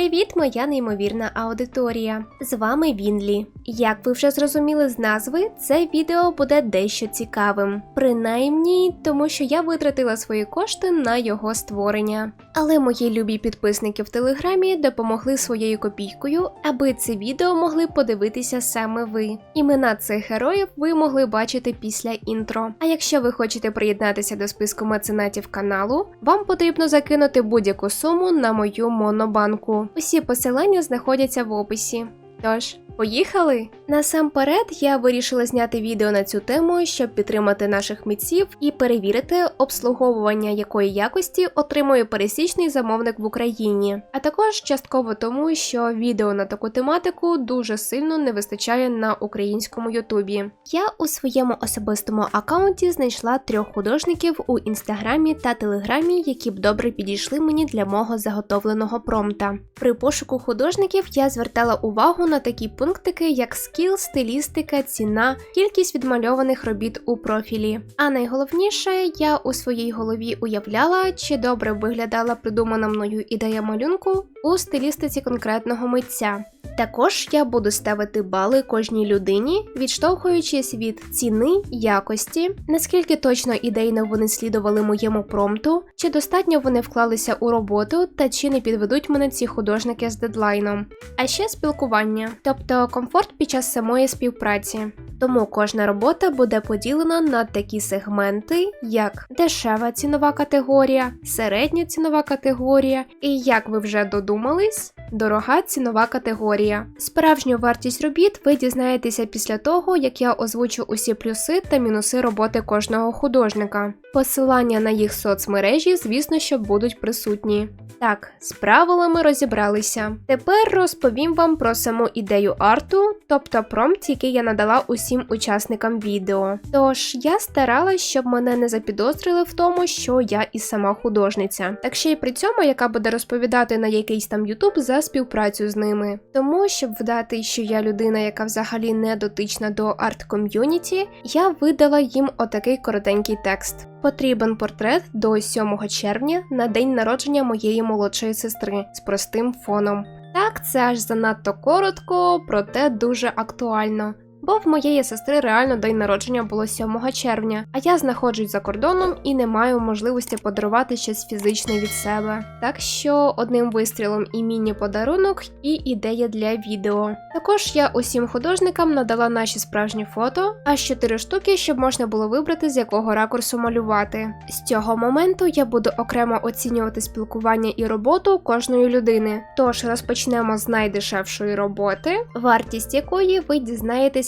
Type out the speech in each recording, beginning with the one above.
Привіт, моя неймовірна аудиторія! З вами Вінлі. Як ви вже зрозуміли з назви, це відео буде дещо цікавим. Принаймні, тому що я витратила свої кошти на його створення. Але мої любі підписники в телеграмі допомогли своєю копійкою, аби це відео могли подивитися саме ви. Імена цих героїв ви могли бачити після інтро. А якщо ви хочете приєднатися до списку меценатів каналу, вам потрібно закинути будь-яку суму на мою монобанку. Усі посилання знаходяться в описі. Тож, поїхали! Насамперед, я вирішила зняти відео на цю тему, щоб підтримати наших митців і перевірити обслуговування якої якості отримує пересічний замовник в Україні, а також частково тому, що відео на таку тематику дуже сильно не вистачає на українському Ютубі. Я у своєму особистому аккаунті знайшла трьох художників у інстаграмі та телеграмі, які б добре підійшли мені для мого заготовленого промпта. При пошуку художників я звертала увагу на такі пунктики, як скіл, стилістика, ціна, кількість відмальованих робіт у профілі. А найголовніше, я у своїй голові уявляла, чи добре виглядала придумана мною ідея малюнку у стилістиці конкретного митця. Також я буду ставити бали кожній людині, відштовхуючись від ціни, якості, наскільки точно ідейно вони слідували моєму промпту, чи достатньо вони вклалися у роботу та чи не підведуть мене ці художники з дедлайном. А ще спілкування, тобто комфорт під час самої співпраці. Тому кожна робота буде поділена на такі сегменти, як дешева цінова категорія, середня цінова категорія, і як ви вже додумались, дорога цінова категорія. Справжню вартість робіт ви дізнаєтеся після того, як я озвучу усі плюси та мінуси роботи кожного художника. Посилання на їх соцмережі, звісно, що будуть присутні. Так, з правилами розібралися. Тепер розповім вам про саму ідею арту, тобто промпт, який я надала усім учасникам відео. Тож я старалась, щоб мене не запідозрили в тому, що я і сама художниця, так ще й при цьому, яка буде розповідати на якийсь там Ютуб за співпрацю з ними. Тому, щоб вдати, що я людина, яка взагалі не дотична до арт-ком'юніті, я видала їм отакий коротенький текст. Потрібен портрет до 7 червня на день народження моєї молодшої сестри з простим фоном. Так, це аж занадто коротко, проте дуже актуально. Бо в моєї сестри реально день народження було 7 червня, а я знаходжусь за кордоном і не маю можливості подарувати щось фізичне від себе. Так що одним вистрілом і міні-подарунок, і ідея для відео. Також я усім художникам надала наші справжні фото, аж 4 штуки, щоб можна було вибрати з якого ракурсу малювати. З цього моменту я буду окремо оцінювати спілкування і роботу кожної людини. Тож розпочнемо з найдешевшої роботи, вартість якої ви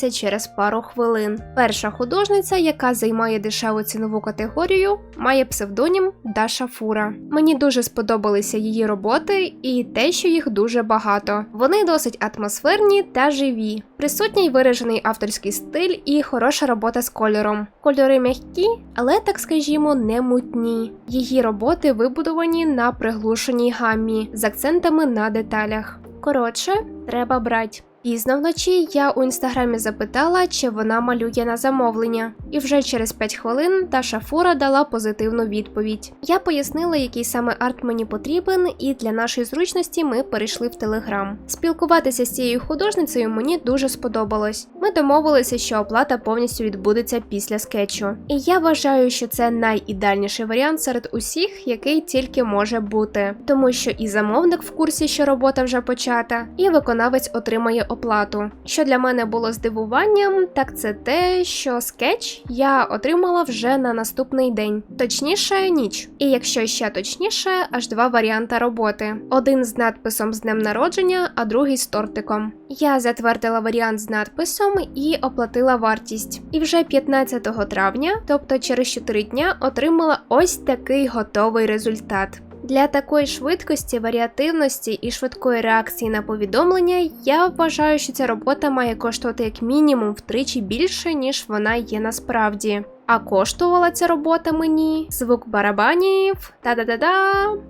дізнаєтеся через пару хвилин. Перша художниця, яка займає дешеву цінову категорію, має псевдонім Даша Фура. Мені дуже сподобалися її роботи і те, що їх дуже багато. Вони досить атмосферні та живі. Присутній виражений авторський стиль і хороша робота з кольором. Кольори м'які, але так скажімо, не мутні. Її роботи вибудовані на приглушеній гаммі з акцентами на деталях. Коротше, треба брати. Пізно вночі я у інстаграмі запитала, чи вона малює на замовлення, і вже через 5 хвилин Даша Фура дала позитивну відповідь. Я пояснила, який саме арт мені потрібен, і для нашої зручності ми перейшли в телеграм. Спілкуватися з цією художницею мені дуже сподобалось. Ми домовилися, що оплата повністю відбудеться після скетчу. І я вважаю, що це найідеальніший варіант серед усіх, який тільки може бути, тому що і замовник в курсі, що робота вже почата, і виконавець отримає оплату. Що для мене було здивуванням, так це те, що скетч я отримала вже на наступний день, точніше, ніч. І якщо ще точніше, аж два варіанти роботи: один з надписом з днем народження, а другий з тортиком. Я затвердила варіант з надписом і оплатила вартість. І вже 15 травня, тобто через 4 дня, отримала ось такий готовий результат. Для такої швидкості, варіативності і швидкої реакції на повідомлення я вважаю, що ця робота має коштувати як мінімум втричі більше, ніж вона є насправді. А коштувала ця робота мені звук барабанів та-да-да-да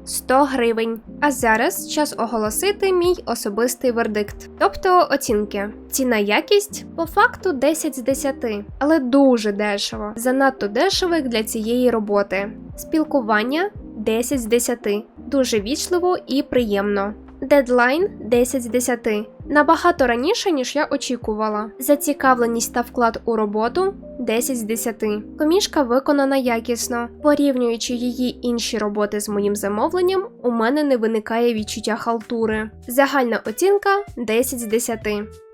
100 гривень. А зараз час оголосити мій особистий вердикт, тобто оцінки. Ціна якість по факту 10 з 10, але дуже дешево. Занадто дешево для цієї роботи. Спілкування 10 з 10. Дуже вічливо і приємно. Дедлайн 10 з 10. Набагато раніше, ніж я очікувала. Зацікавленість та вклад у роботу 10 з 10. Комішка виконана якісно. Порівнюючи її інші роботи з моїм замовленням, у мене не виникає відчуття халтури. Загальна оцінка 10 з 10.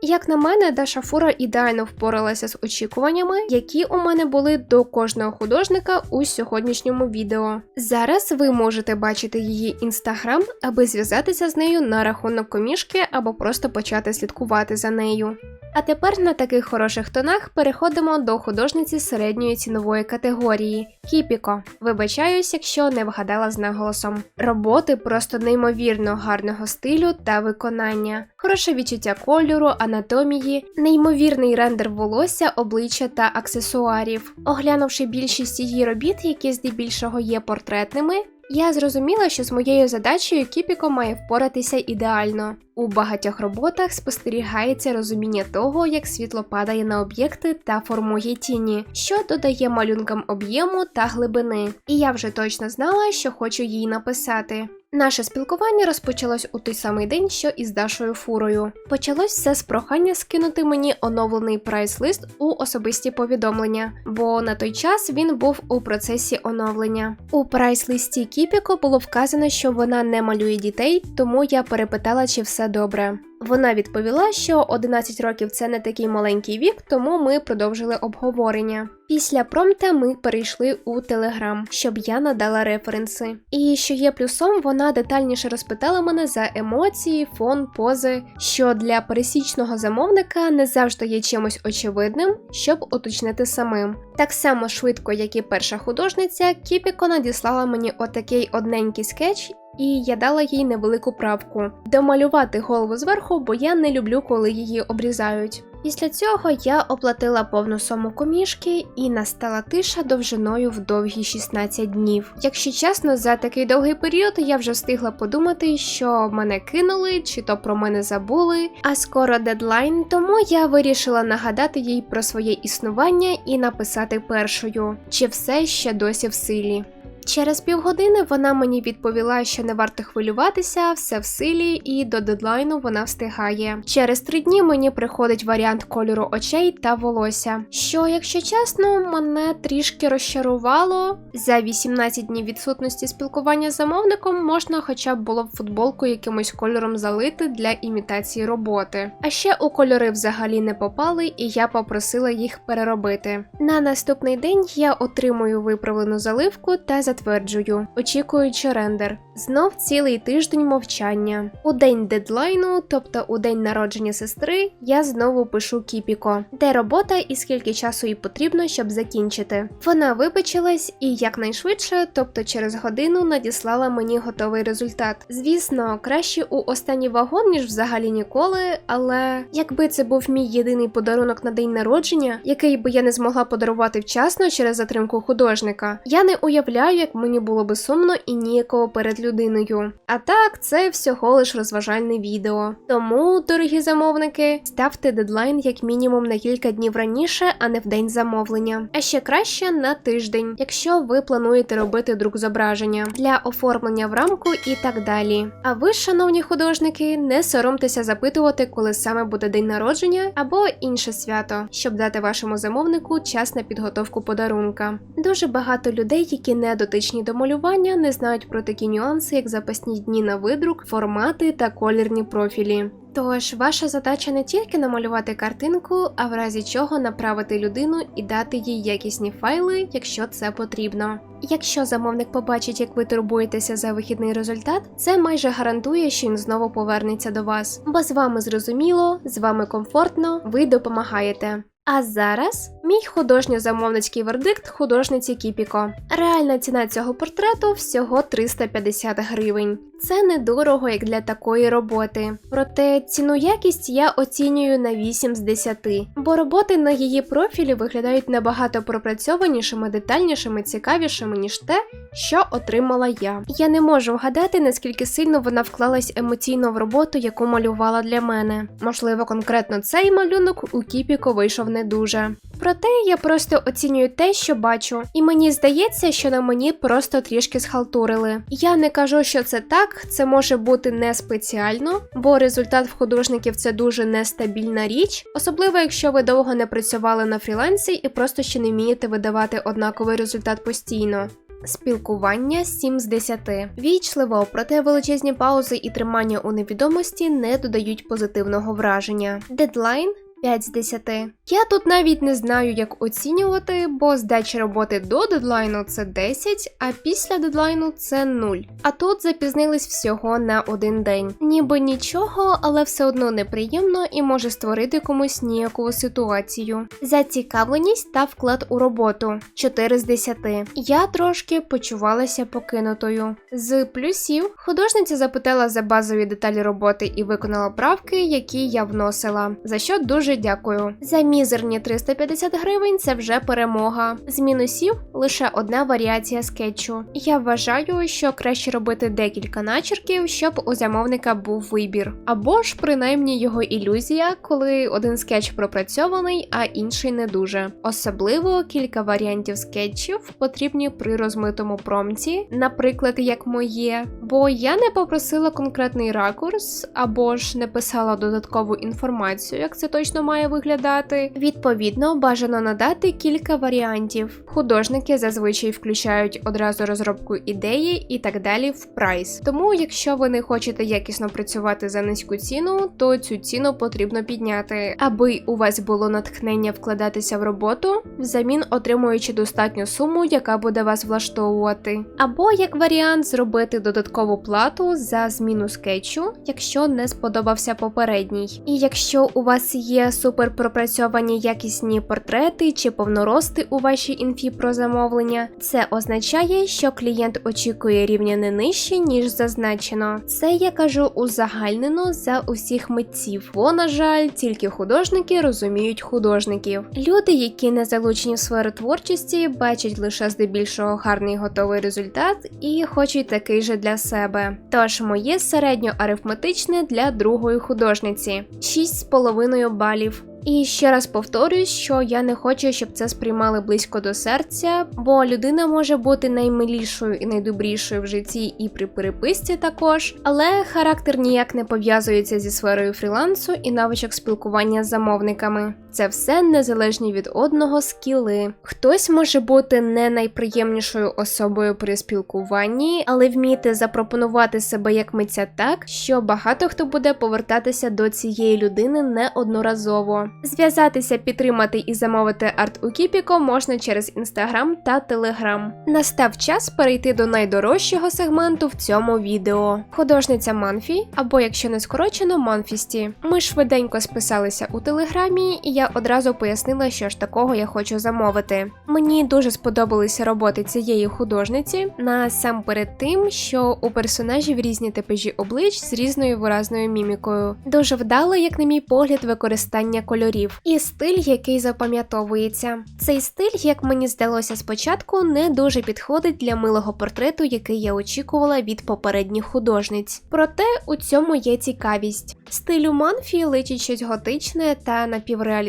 Як на мене, Даша Фура ідеально впоралася з очікуваннями, які у мене були до кожного художника у сьогоднішньому відео. Зараз ви можете бачити її інстаграм, аби зв'язатися з нею на рахунок комішки або просто почати слідкувати за нею. А тепер на таких хороших тонах переходимо до художниці середньої цінової категорії Кіпіко. Вибачаюсь, якщо не вгадала з наголосом. Роботи просто неймовірно гарного стилю та виконання, хороше відчуття кольору, анатомії, неймовірний рендер волосся, обличчя та аксесуарів. Оглянувши більшість її робіт, які здебільшого є портретними. Я зрозуміла, що з моєю задачею Кіпіко має впоратися ідеально. У багатьох роботах спостерігається розуміння того, як світло падає на об'єкти та формує тіні, що додає малюнкам об'єму та глибини. І я вже точно знала, що хочу їй написати. Наше спілкування розпочалось у той самий день, що і з Дашою Фурою. Почалось все з прохання скинути мені оновлений прайс-лист у особисті повідомлення, бо на той час він був у процесі оновлення. У прайс-листі Кіпіко було вказано, що вона не малює дітей, тому я перепитала, чи все добре. Вона відповіла, що 11 років це не такий маленький вік, тому ми продовжили обговорення. Після промпта ми перейшли у Телеграм, щоб я надала референси. І що є плюсом, вона детальніше розпитала мене за емоції, фон, пози, що для пересічного замовника не завжди є чимось очевидним, щоб уточнити самим. Так само швидко, як і перша художниця, Кіпіко надіслала мені отакий одненький скетч. І я дала їй невелику правку домалювати голову зверху, бо я не люблю, коли її обрізають. Після цього я оплатила повну суму комішки і настала тиша довжиною в довгі 16 днів. Якщо чесно, за такий довгий період я вже встигла подумати, що мене кинули чи то про мене забули. А скоро дедлайн, тому я вирішила нагадати їй про своє існування і написати першою, чи все ще досі в силі. Через півгодини вона мені відповіла, що не варто хвилюватися, все в силі, і до дедлайну вона встигає. Через три дні мені приходить варіант кольору очей та волосся. Що, якщо чесно, мене трішки розчарувало. За 18 днів відсутності спілкування з замовником можна хоча б було б футболку якимось кольором залити для імітації роботи. А ще у кольори взагалі не попали, і я попросила їх переробити. На наступний день я отримую виправлену заливку та затверджую, очікуючи рендер. Знов цілий тиждень мовчання. У день дедлайну, тобто у день народження сестри, я знову пишу Кіпіко, де робота і скільки часу їй потрібно, щоб закінчити. Вона вибачилась і якнайшвидше, тобто через годину, надіслала мені готовий результат. Звісно, краще у останній вагон, ніж взагалі ніколи, але якби це був мій єдиний подарунок на день народження, який би я не змогла подарувати вчасно через затримку художника, я не уявляю, як мені було би сумно і ніяково перед людиною. А так, це всього лиш розважальне відео. Тому, дорогі замовники, ставте дедлайн як мінімум на кілька днів раніше, а не в день замовлення. А ще краще на тиждень, якщо ви плануєте робити друк зображення для оформлення в рамку і так далі. А ви, шановні художники, не соромтеся запитувати, коли саме буде день народження або інше свято, щоб дати вашому замовнику час на підготовку подарунка. Дуже багато людей, які не дотичні до малювання, не знають про такі нюанси, як запасні дні на видрук, формати та колірні профілі. Тож, ваша задача не тільки намалювати картинку, а в разі чого направити людину і дати їй якісні файли, якщо це потрібно. Якщо замовник побачить, як ви турбуєтеся за вихідний результат, це майже гарантує, що він знову повернеться до вас. Бо з вами зрозуміло, з вами комфортно, ви допомагаєте. А зараз мій художньо-замовницький вердикт художниці Кіпіко. Реальна ціна цього портрету всього 350 гривень. Це недорого як для такої роботи. Проте ціну якість я оцінюю на 8 з 10, бо роботи на її профілі виглядають набагато пропрацьованішими, детальнішими, цікавішими, ніж те, що отримала я. Я не можу вгадати, наскільки сильно вона вклалась емоційно в роботу, яку малювала для мене. Можливо, конкретно цей малюнок у Кіпіко вийшов не дуже. Проте я просто оцінюю те, що бачу, і мені здається, що на мені просто трішки схалтурили. Я не кажу, що це так, це може бути не спеціально, бо результат в художників це дуже нестабільна річ, особливо якщо ви довго не працювали на фрілансі і просто ще не вмієте видавати однаковий результат постійно. Спілкування 7 з 10. Вічливо, проте величезні паузи і тримання у невідомості не додають позитивного враження. Дедлайн 5 з 10. Я тут навіть не знаю, як оцінювати, бо здача роботи до дедлайну це 10, а після дедлайну це 0. А тут запізнились всього на один день. Ніби нічого, але все одно неприємно і може створити комусь ніякову ситуацію. Зацікавленість та вклад у роботу 4 з 10. Я трошки почувалася покинутою. З плюсів художниця запитала за базові деталі роботи і виконала правки, які я вносила, за що дуже дякую. За мізерні 350 гривень це вже перемога. З мінусів лише одна варіація скетчу. Я вважаю, що краще робити декілька начерків, щоб у замовника був вибір. Або ж принаймні його ілюзія, коли один скетч пропрацьований, а інший не дуже. Особливо кілька варіантів скетчів потрібні при розмитому промці, наприклад, як моє. Бо я не попросила конкретний ракурс, або ж не писала додаткову інформацію, як це точно має виглядати. Відповідно, бажано надати кілька варіантів. Художники зазвичай включають одразу розробку ідеї і так далі в прайс. Тому, якщо ви не хочете якісно працювати за низьку ціну, то цю ціну потрібно підняти, аби у вас було натхнення вкладатися в роботу, взамін отримуючи достатню суму, яка буде вас влаштовувати. Або як варіант зробити додаткову плату за зміну скетчу, якщо не сподобався попередній. І якщо у вас є супер пропрацьовані якісні портрети чи повнорости у вашій інфі про замовлення, це означає, що клієнт очікує рівня не нижче, ніж зазначено. Це я кажу узагальнено за усіх митців, бо, на жаль, тільки художники розуміють художників. Люди, які не залучені в сферу творчості, бачать лише здебільшого гарний готовий результат і хочуть такий же для себе. Тож моє середньоарифметичне для другої художниці 6,5 балів. І ще раз повторюсь, що я не хочу, щоб це сприймали близько до серця, бо людина може бути наймилішою і найдобрішою в житті і при переписці також, але характер ніяк не пов'язується зі сферою фрілансу і навичок спілкування з замовниками. Це все незалежні від одного скіли. Хтось може бути не найприємнішою особою при спілкуванні, але вміти запропонувати себе як митця так, що багато хто буде повертатися до цієї людини неодноразово. Зв'язатися, підтримати і замовити арт у Кіпіко можна через інстаграм та телеграм. Настав час перейти до найдорожчого сегменту в цьому відео. Художниця Манфі, або якщо не скорочено, Манфісті. Ми швиденько списалися у телеграмі, і я одразу пояснила, що ж такого я хочу замовити. Мені дуже сподобалися роботи цієї художниці, насамперед тим, що у персонажів різні типажі облич з різною виразною мімікою. Дуже вдало, як на мій погляд, використання кольорів і стиль, який запам'ятовується. Цей стиль, як мені здалося спочатку, не дуже підходить для милого портрету, який я очікувала від попередніх художниць. Проте у цьому є цікавість. Стилю Манфі личить щось готичне та напівреалістичне,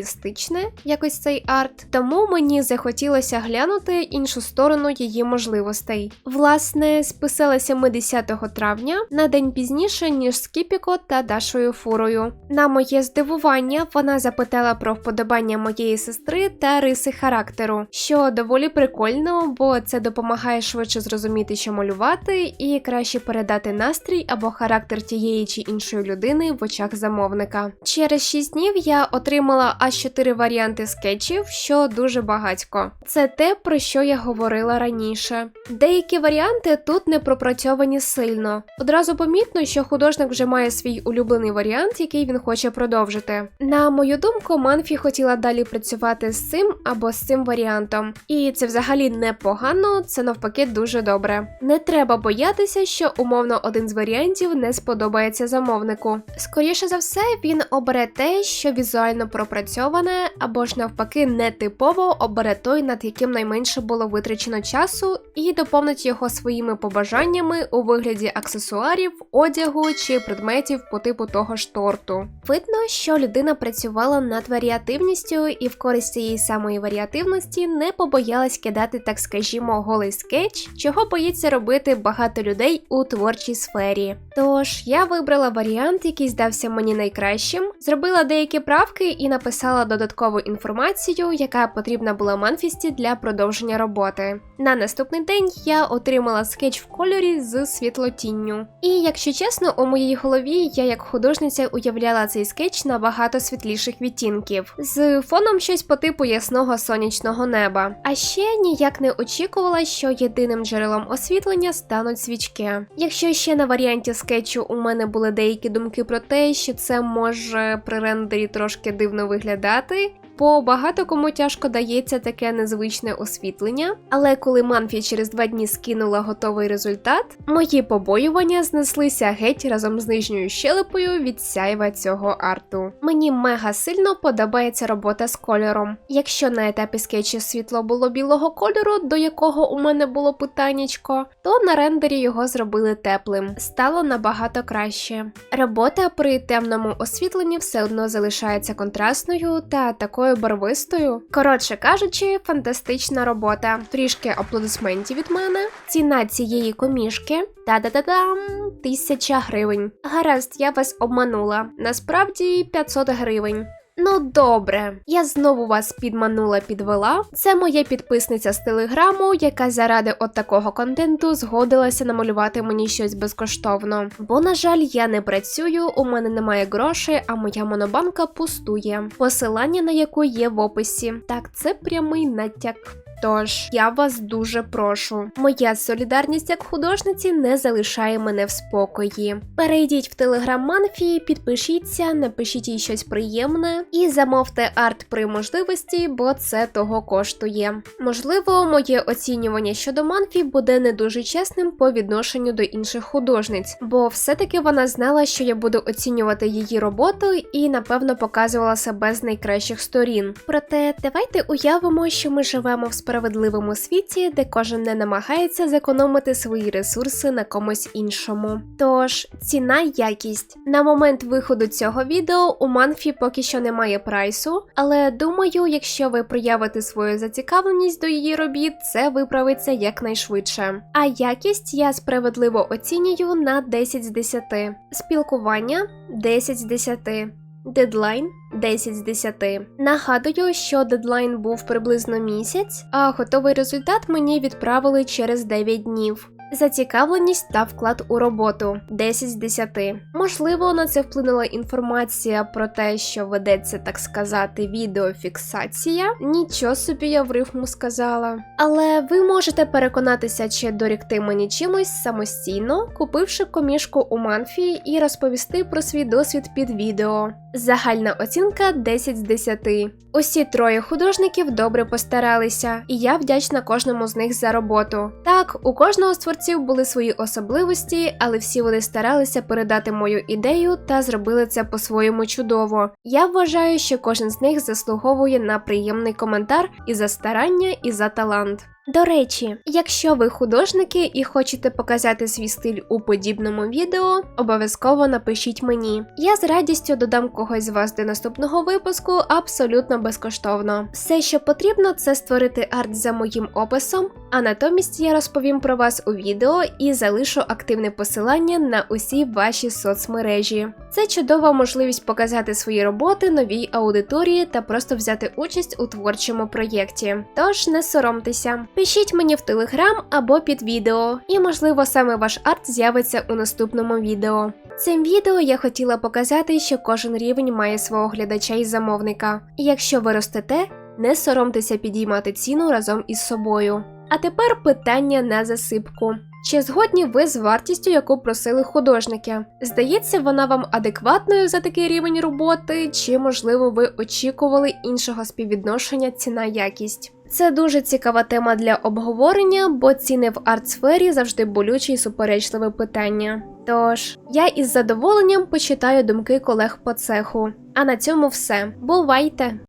якось цей арт, тому мені захотілося глянути іншу сторону її можливостей. Власне, списалася ми 10 травня на день пізніше, ніж з Кіпіко та Дашою Фурою. На моє здивування, вона запитала про вподобання моєї сестри та риси характеру, що доволі прикольно, бо це допомагає швидше зрозуміти, що малювати, і краще передати настрій або характер тієї чи іншої людини в очах замовника. Через 6 днів я отримала 4 варіанти скетчів, що дуже багатько. Це те, про що я говорила раніше. Деякі варіанти тут не пропрацьовані сильно. Одразу помітно, що художник вже має свій улюблений варіант, який він хоче продовжити. На мою думку, Манфі хотіла далі працювати з цим або з цим варіантом. І це взагалі непогано, це навпаки дуже добре. Не треба боятися, що умовно один з варіантів не сподобається замовнику. Скоріше за все, він обере те, що візуально пропрацьовує відпрацьоване або ж навпаки нетипово обере той, над яким найменше було витрачено часу, і доповнить його своїми побажаннями у вигляді аксесуарів, одягу чи предметів по типу того ж торту. Видно, що людина працювала над варіативністю і в користь цієї самої варіативності не побоялась кидати, так скажімо, голий скетч, чого боїться робити багато людей у творчій сфері. Тож я вибрала варіант, який здався мені найкращим, зробила деякі правки і написала додаткову інформацію, яка потрібна була Манфісті для продовження роботи. На наступний день я отримала скетч в кольорі з світлотінню. І якщо чесно, у моїй голові я як художниця уявляла цей скетч набагато світліших відтінків, з фоном щось по типу ясного сонячного неба. А ще ніяк не очікувала, що єдиним джерелом освітлення стануть свічки. Якщо ще на варіанті скетчу у мене були деякі думки про те, що це може при рендері трошки дивно виглядати розглядати Бо багато кому тяжко дається таке незвичне освітлення, але коли Манфі через два дні скинула готовий результат, мої побоювання знеслися геть разом з нижньою щелепою від сяйва цього арту. Мені мега сильно подобається робота з кольором. Якщо на етапі скетчу світло було білого кольору, до якого у мене було питаннячко, то на рендері його зробили теплим. Стало набагато краще. Робота при темному освітленні все одно залишається контрастною та такою барвистою. Коротше кажучи, фантастична робота. Трішки аплодисментів від мене. Ціна цієї комішки та-да-да-дам, тисяча гривень. Гаразд, я вас обманула. Насправді 500 гривень. Ну добре, я знову вас підманула, підвела. Це моя підписниця з телеграму, яка заради от такого контенту згодилася намалювати мені щось безкоштовно. Бо, на жаль, я не працюю, у мене немає грошей, а моя монобанка пустує. Посилання на яку є в описі. Так, це прямий натяк. Тож я вас дуже прошу. Моя солідарність як художниці не залишає мене в спокої. Перейдіть в телеграм Манфі, підпишіться, напишіть їй щось приємне і замовте арт при можливості, бо це того коштує. Можливо, моє оцінювання щодо Манфі буде не дуже чесним по відношенню до інших художниць, бо все-таки вона знала, що я буду оцінювати її роботу і напевно показувала себе з найкращих сторін. Проте давайте уявимо, що ми живемо в справедливому світі, де кожен не намагається зекономити свої ресурси на комусь іншому. Тож, ціна якість. На момент виходу цього відео у Манфі поки що немає прайсу, але думаю, якщо ви проявите свою зацікавленість до її робіт, це виправиться якнайшвидше. А якість я справедливо оцінюю на 10 з 10. Спілкування 10 з 10. Дедлайн 10 з 10. Нагадую, що дедлайн був приблизно місяць, а готовий результат мені відправили через 9 днів. Зацікавленість та вклад у роботу 10 з 10. Можливо, на це вплинула інформація про те, що ведеться, так сказати, відеофіксація. Нічого собі я в рифму сказала. Але ви можете переконатися, чи дорікти мені чимось самостійно, купивши комішку у Манфі і розповісти про свій досвід під відео. Загальна оцінка 10 з 10. Усі троє художників добре постаралися, і я вдячна кожному з них за роботу. Так, у кожного з творців були свої особливості, але всі вони старалися передати мою ідею та зробили це по-своєму чудово. Я вважаю, що кожен з них заслуговує на приємний коментар і за старання, і за талант. До речі, якщо ви художники і хочете показати свій стиль у подібному відео, обов'язково напишіть мені. Я з радістю додам когось з вас до наступного випуску абсолютно безкоштовно. Все, що потрібно, це створити арт за моїм описом, а натомість я розповім про вас у відео і залишу активне посилання на усі ваші соцмережі. Це чудова можливість показати свої роботи новій аудиторії та просто взяти участь у творчому проєкті. Тож не соромтеся. Пишіть мені в телеграм або під відео, і можливо саме ваш арт з'явиться у наступному відео. Цим відео я хотіла показати, що кожен рівень має свого глядача і замовника. І якщо ви ростете, не соромтеся підіймати ціну разом із собою. А тепер питання на засипку. Чи згодні ви з вартістю, яку просили художники? Здається, вона вам адекватною за такий рівень роботи, чи можливо ви очікували іншого співвідношення ціна-якість? Це дуже цікава тема для обговорення, бо ціни в арт-сфері завжди болюче і суперечливе питання. Тож я із задоволенням почитаю думки колег по цеху. А на цьому все. Бувайте!